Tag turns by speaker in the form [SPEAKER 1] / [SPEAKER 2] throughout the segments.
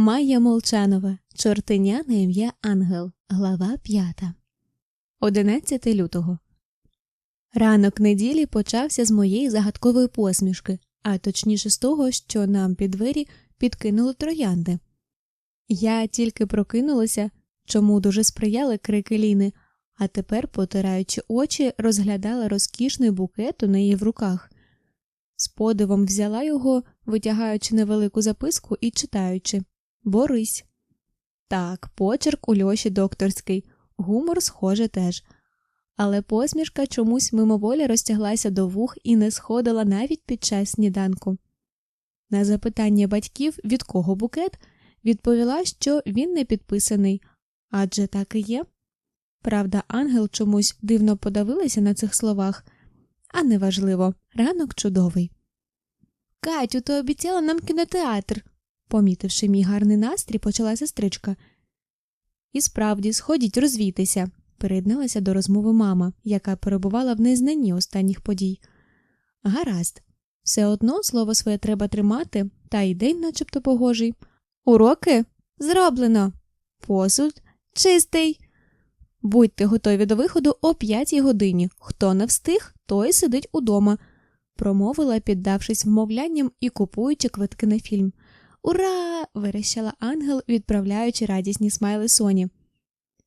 [SPEAKER 1] Майя Молчанова, чортеня на ім'я Ангел, глава 5. 11 лютого. Ранок неділі почався з моєї загадкової посмішки, а точніше з того, що нам під двері підкинули троянди. Я тільки прокинулася, чому дуже сприяли крики Ліни, а тепер, потираючи очі, розглядала розкішний букет у неї в руках. З подивом взяла його, витягаючи невелику записку і читаючи Борись. Так, почерк у Льоші докторський, гумор, схоже, теж. Але посмішка чомусь мимоволі розтяглася до вух і не сходила навіть під час сніданку. На запитання батьків, від кого букет, відповіла, що він не підписаний, адже так і є. Правда, ангел чомусь дивно подавилася на цих словах, а неважливо, ранок чудовий. Катю, ти обіцяла нам кінотеатр, помітивши мій гарний настрій, почала сестричка. І справді, сходіть, розвійтеся, приєдналася до розмови мама, яка перебувала в незнанні останніх подій. Гаразд, все одно слово своє треба тримати, та й день начебто погожий. Уроки зроблено. Посуд чистий. Будьте готові до виходу о п'ятій годині. Хто не встиг, той сидить удома, промовила, піддавшись вмовлянням і купуючи квитки на фільм. Ура! верещала ангел, відправляючи радісні смайли Соні.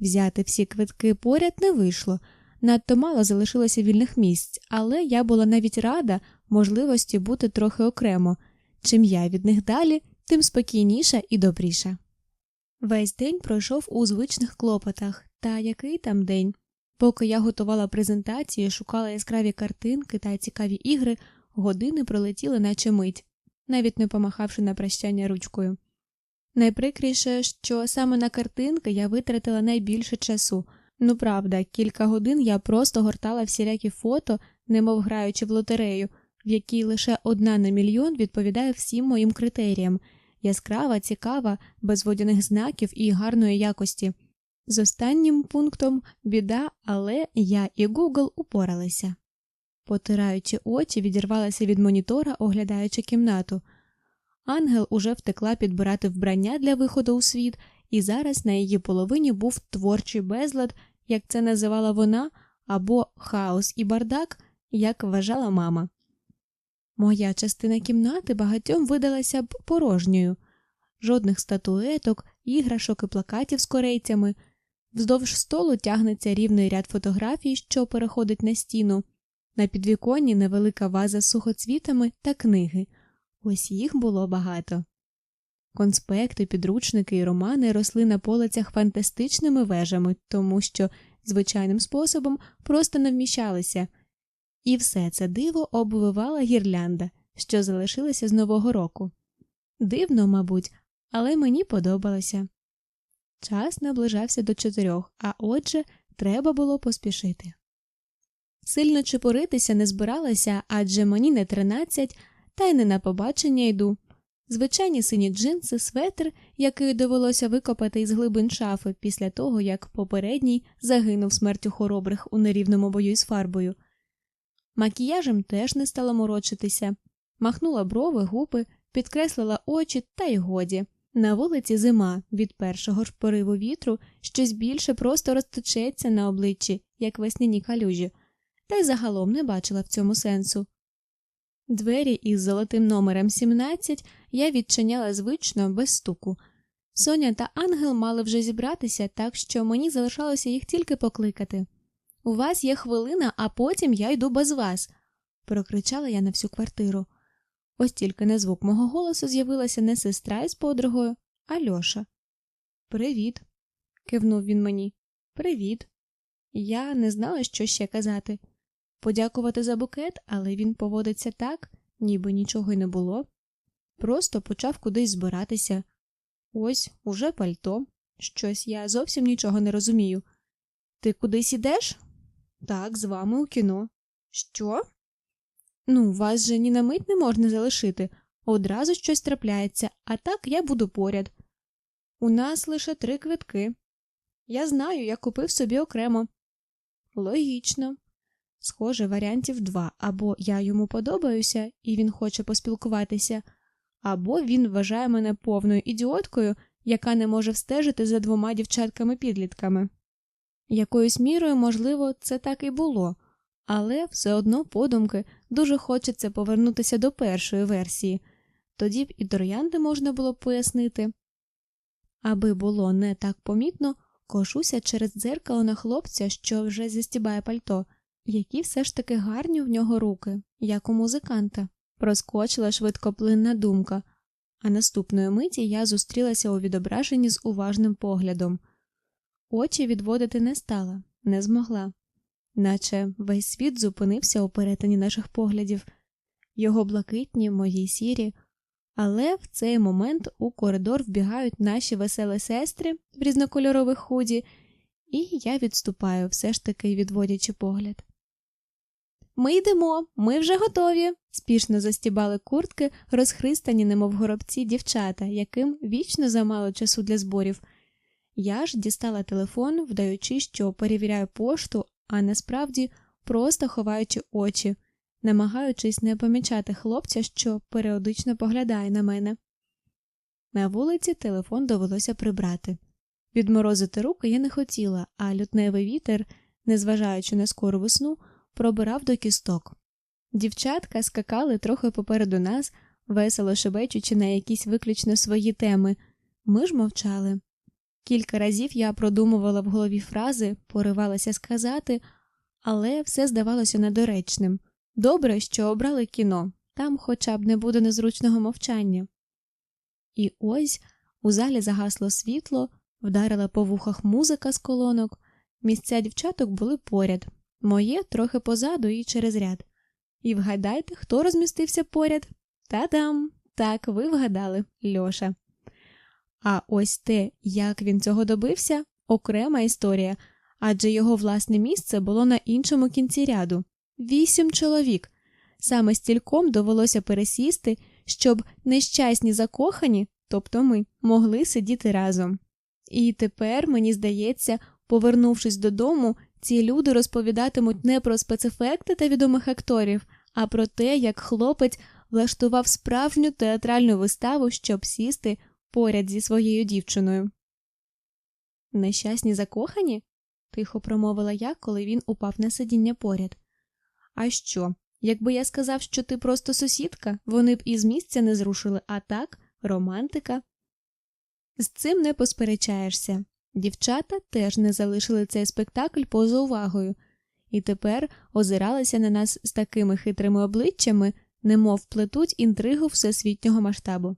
[SPEAKER 1] Взяти всі квитки поряд не вийшло. Надто мало залишилося вільних місць, але я була навіть рада можливості бути трохи окремо. Чим я від них далі, тим спокійніша і добріша. Весь день пройшов у звичних клопотах, та який там день. Поки я готувала презентацію, шукала яскраві картинки та цікаві ігри, години пролетіли, наче мить, навіть не помахавши на прощання ручкою. Найприкріше, що саме на картинки я витратила найбільше часу. Ну правда, кілька годин я просто гортала всілякі фото, немов граючи в лотерею, в якій лише одна на мільйон відповідає всім моїм критеріям яскрава, цікава, без водяних знаків і гарної якості. З останнім пунктом біда, але я і Google упоралися. Потираючи очі, відірвалася від монітора, оглядаючи кімнату. Ангел уже втекла підбирати вбрання для виходу у світ, і зараз на її половині був творчий безлад, як це називала вона, або хаос і бардак, як вважала мама. Моя частина кімнати багатьом видалася б порожньою жодних статуеток, іграшок і плакатів з корейцями. Вздовж столу тягнеться рівний ряд фотографій, що переходить на стіну, на підвіконні невелика ваза з сухоцвітами та книги. Ось їх було багато. Конспекти, підручники і романи росли на полицях фантастичними вежами, тому що звичайним способом просто не вміщалися, і все це диво обвивала гірлянда, що залишилася з Нового року. Дивно, мабуть, але мені подобалося. Час наближався до чотирьох, а отже, треба було поспішити. Сильно чепуритися не збиралася, адже мені не тринадцять, та й не на побачення йду. Звичайні сині джинси, светр, який довелося викопати із глибин шафи після того, як попередній загинув смертю хоробрих у нерівному бою із фарбою. Макіяжем теж не стала морочитися, махнула брови, губи, підкреслила очі та й годі. На вулиці зима від першого ж пориву вітру щось більше просто розточеться на обличчі, як весняні калюжі, та й загалом не бачила в цьому сенсу. Двері із золотим номером 17 я відчиняла звично без стуку. Соня та Ангел мали вже зібратися, так що мені залишалося їх тільки покликати. У вас є хвилина, а потім я йду без вас, прокричала я на всю квартиру. Ось тільки на звук мого голосу з'явилася не сестра із подругою, а Льоша. Привіт, кивнув він мені. Привіт. Я не знала, що ще казати. Подякувати за букет, але він поводиться так, ніби нічого й не було. Просто почав кудись збиратися. Ось уже пальто. Щось я зовсім нічого не розумію. Ти кудись ідеш? Так, з вами у кіно. Що? Ну, вас же ні на мить не можна залишити. Одразу щось трапляється, а так я буду поряд. У нас лише три квитки. Я знаю, я купив собі окремо. Логічно. Схоже, варіантів два або я йому подобаюся, і він хоче поспілкуватися, або він вважає мене повною ідіоткою, яка не може встежити за двома дівчатками-підлітками. Якоюсь мірою, можливо, це так і було, але все одно подумки дуже хочеться повернутися до першої версії, тоді б і троянди можна було пояснити. Аби було не так помітно, кошуся через дзеркало на хлопця, що вже зістібає пальто, які все ж таки гарні в нього руки, як у музиканта. Проскочила швидкоплинна думка, а наступної миті я зустрілася у відображенні з уважним поглядом. Очі відводити не стала, не змогла, наче весь світ зупинився у перетині наших поглядів, його блакитні, мої сірі, але в цей момент у коридор вбігають наші веселі сестри в різнокольорових худі, і я відступаю, все ж таки відводячи погляд. Ми йдемо, ми вже готові. спішно застібали куртки, розхристані, немов горобці дівчата, яким вічно замало часу для зборів. Я ж дістала телефон, вдаючи, що перевіряю пошту, а насправді просто ховаючи очі, намагаючись не помічати хлопця, що періодично поглядає на мене. На вулиці телефон довелося прибрати. Відморозити руки я не хотіла, а лютневий вітер, незважаючи на скору весну, пробирав до кісток. Дівчатка скакали трохи попереду нас, весело шебечучи на якісь виключно свої теми. Ми ж мовчали. Кілька разів я продумувала в голові фрази, поривалася сказати, але все здавалося недоречним. Добре, що обрали кіно, там хоча б не буде незручного мовчання. І ось у залі загасло світло, вдарила по вухах музика з колонок, місця дівчаток були поряд, моє трохи позаду і через ряд. І вгадайте, хто розмістився поряд? Та-дам! Так, ви вгадали, Льоша. А ось те, як він цього добився, окрема історія, адже його власне місце було на іншому кінці ряду вісім чоловік. Саме стільком довелося пересісти, щоб нещасні закохані, тобто ми, могли сидіти разом. І тепер, мені здається, повернувшись додому, ці люди розповідатимуть не про спецефекти та відомих акторів, а про те, як хлопець влаштував справжню театральну виставу, щоб сісти поряд зі своєю дівчиною. Нещасні закохані? тихо промовила я, коли він упав на сидіння поряд. А що? Якби я сказав, що ти просто сусідка, вони б із місця не зрушили, а так, романтика. З цим не посперечаєшся. Дівчата теж не залишили цей спектакль поза увагою, і тепер озиралися на нас з такими хитрими обличчями, немов плетуть інтригу всесвітнього масштабу.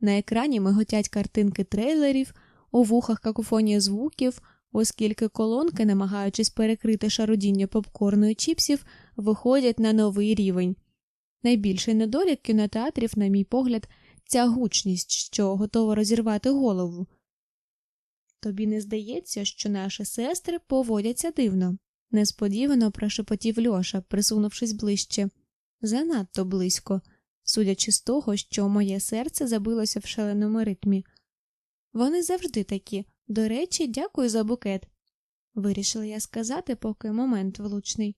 [SPEAKER 1] На екрані миготять картинки трейлерів, у вухах какофонія звуків, оскільки колонки, намагаючись перекрити шародіння попкорну і чіпсів, виходять на новий рівень. Найбільший недолік кінотеатрів, на мій погляд, ця гучність, що готова розірвати голову. Тобі не здається, що наші сестри поводяться дивно, несподівано прошепотів Льоша, присунувшись ближче, занадто близько, судячи з того, що моє серце забилося в шаленому ритмі. Вони завжди такі. До речі, дякую за букет. Вирішила я сказати, поки момент влучний.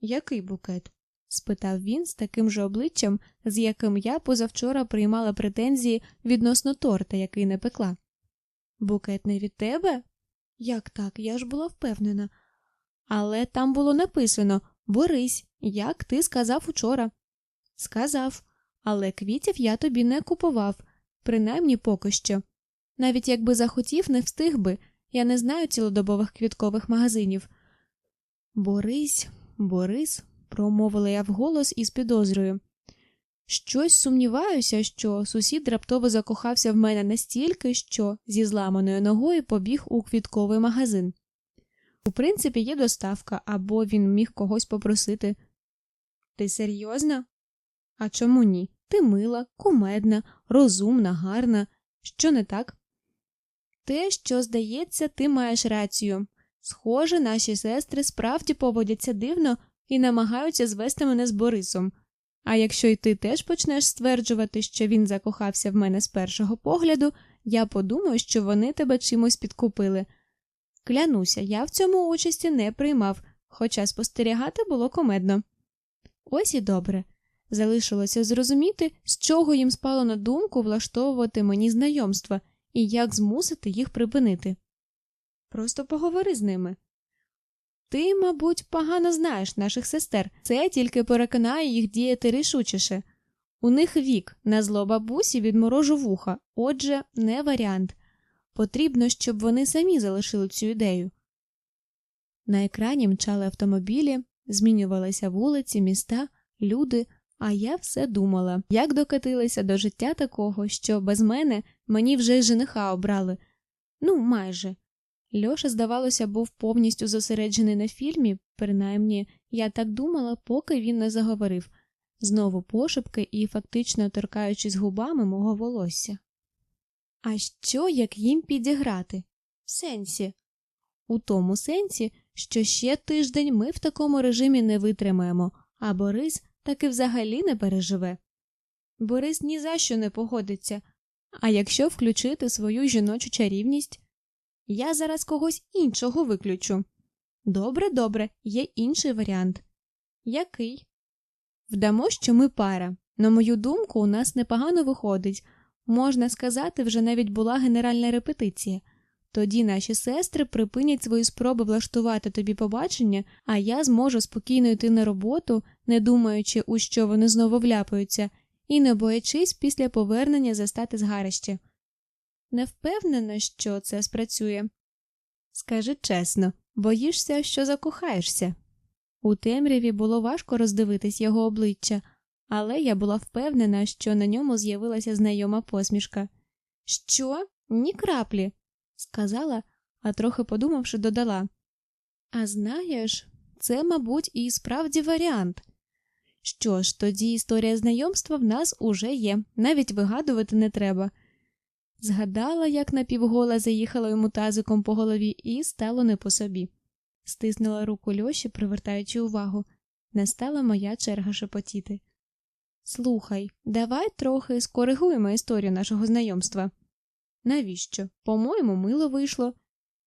[SPEAKER 1] Який букет? спитав він з таким же обличчям, з яким я позавчора приймала претензії відносно торта, який не пекла. Букет не від тебе? Як так? Я ж була впевнена. Але там було написано Борись, як ти сказав учора. Сказав, але квітів я тобі не купував, принаймні поки що. Навіть якби захотів, не встиг би, я не знаю цілодобових квіткових магазинів. Борись, Борис, промовила я вголос із підозрою. Щось сумніваюся, що сусід раптово закохався в мене настільки, що зі зламаною ногою побіг у квітковий магазин. У принципі, є доставка, або він міг когось попросити. Ти серйозна? А чому ні? Ти мила, кумедна, розумна, гарна. Що не так? Те, що здається, ти маєш рацію. Схоже, наші сестри справді поводяться дивно і намагаються звести мене з Борисом. А якщо й ти теж почнеш стверджувати, що він закохався в мене з першого погляду, я подумаю, що вони тебе чимось підкупили. Клянуся, я в цьому участі не приймав, хоча спостерігати було комедно. Ось і добре. Залишилося зрозуміти, з чого їм спало на думку влаштовувати мені знайомства і як змусити їх припинити. Просто поговори з ними. Ти, мабуть, погано знаєш наших сестер, це тільки переконає їх діяти рішучіше. У них вік на зло бабусі відморожу вуха, отже, не варіант. Потрібно, щоб вони самі залишили цю ідею. На екрані мчали автомобілі, змінювалися вулиці, міста, люди, а я все думала, як докатилися до життя такого, що без мене мені вже й жениха обрали. Ну, майже. Льоша, здавалося, був повністю зосереджений на фільмі, принаймні я так думала, поки він не заговорив, знову пошепки і фактично торкаючись губами мого волосся. А що, як їм підіграти? В сенсі? У тому сенсі, що ще тиждень ми в такому режимі не витримаємо, а Борис таки взагалі не переживе. Борис ні за що не погодиться, а якщо включити свою жіночу чарівність, я зараз когось іншого виключу. Добре, добре, є інший варіант. Який? Вдамо, що ми пара. На мою думку, у нас непогано виходить. Можна сказати, вже навіть була генеральна репетиція. Тоді наші сестри припинять свої спроби влаштувати тобі побачення, а я зможу спокійно йти на роботу, не думаючи, у що вони знову вляпаються, і не боячись після повернення застати згарище. Не впевнена, що це спрацює. Скажи чесно, боїшся, що закохаєшся. У темряві було важко роздивитись його обличчя, але я була впевнена, що на ньому з'явилася знайома посмішка. Що? Ні краплі, сказала, а трохи подумавши, додала. А знаєш, це, мабуть, і справді варіант. Що ж, тоді історія знайомства в нас уже є, навіть вигадувати не треба. Згадала, як напівгола заїхала йому тазиком по голові, і стало не по собі. Стиснула руку Льоші, привертаючи увагу. Настала моя черга шепотіти. Слухай, давай трохи скоригуємо історію нашого знайомства. Навіщо? По-моєму, мило вийшло.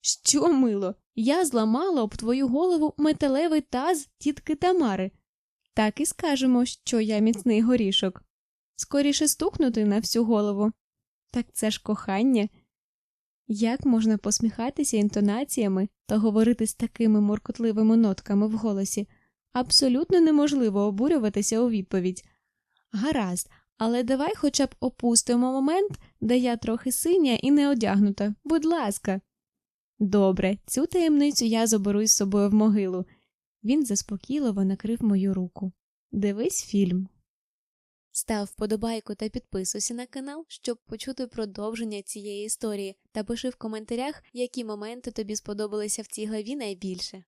[SPEAKER 1] Що мило? Я зламала об твою голову металевий таз тітки Тамари. Так і скажемо, що я міцний горішок. Скоріше стукнути на всю голову. Так це ж кохання. Як можна посміхатися інтонаціями та говорити з такими моркотливими нотками в голосі? Абсолютно неможливо обурюватися у відповідь. Гаразд, але давай хоча б опустимо момент, де я трохи синя і не одягнута. Будь ласка. Добре, цю таємницю я заберу із собою в могилу. Він заспокійливо накрив мою руку. Дивись фільм. Став вподобайку та підписуйся на канал, щоб почути продовження цієї історії, та пиши в коментарях, які моменти тобі сподобалися в цій главі найбільше.